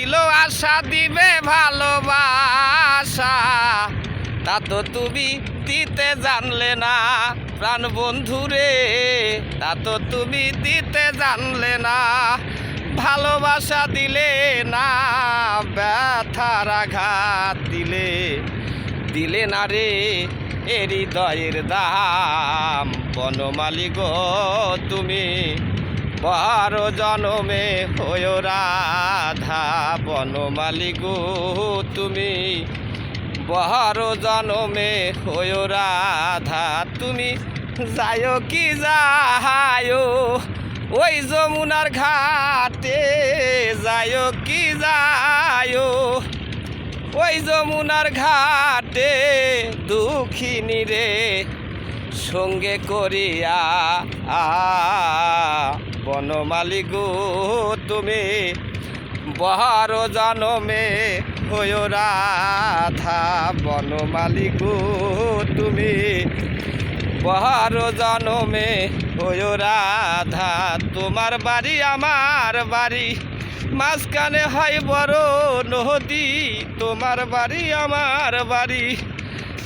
দিল আশা, দিবে ভালোবাসা। তা তো তুমি দিতে জানলে না, প্রাণ বন্ধুরে। তা তো তুমি দিতে জানলে না, ভালোবাসা দিলে না ব্যথার আঘাত দিলে। দিলে না রে, এ হৃদয়ের দাম। বনমালী গো তুমি বারো জনমে হয় রাধা বনমালী গো, তুমি বারো জনমে হয় রাধা, তুমি যায়ও কি যায়ও ওই যমুনার ঘাটে যায়ও কি যায়ও ওই যমুনার ঘাটে দুঃখিনী রে, সঙ্গে করিয়া বনমালী গো, তুমি বহার জনমে হয় রাধা বনমালী গো তুমি। বহার জনমে হয় রাধা, তোমার বাড়ি আমার বাড়ি। মাঝখানে হয় বড় নদী, তোমার বাড়ি আমার বাড়ি।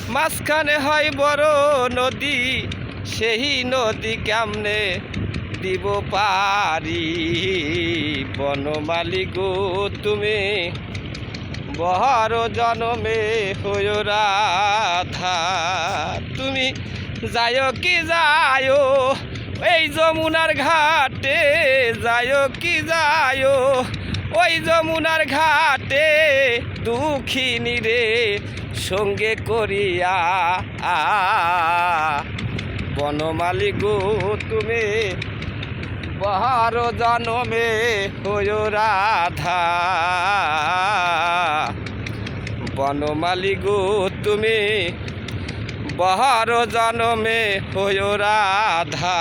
মাঝখানে হয় বড় নদী, সেই নদী কেমনে দিব পারি। বনমালি গো, তুমি বহর জনমে হয় রাধা। তুমি যায় কি যায় এই যমুনার ঘাটে যায় কি যায় ওই যমুনার ঘাটে দুঃখিনী রে সঙ্গে করিয়া। বনমালী গো, তুমি বহার জনমে হয়ো রাধা। বনমালি গো তুমি বহার জনমে হয়ো রাধা।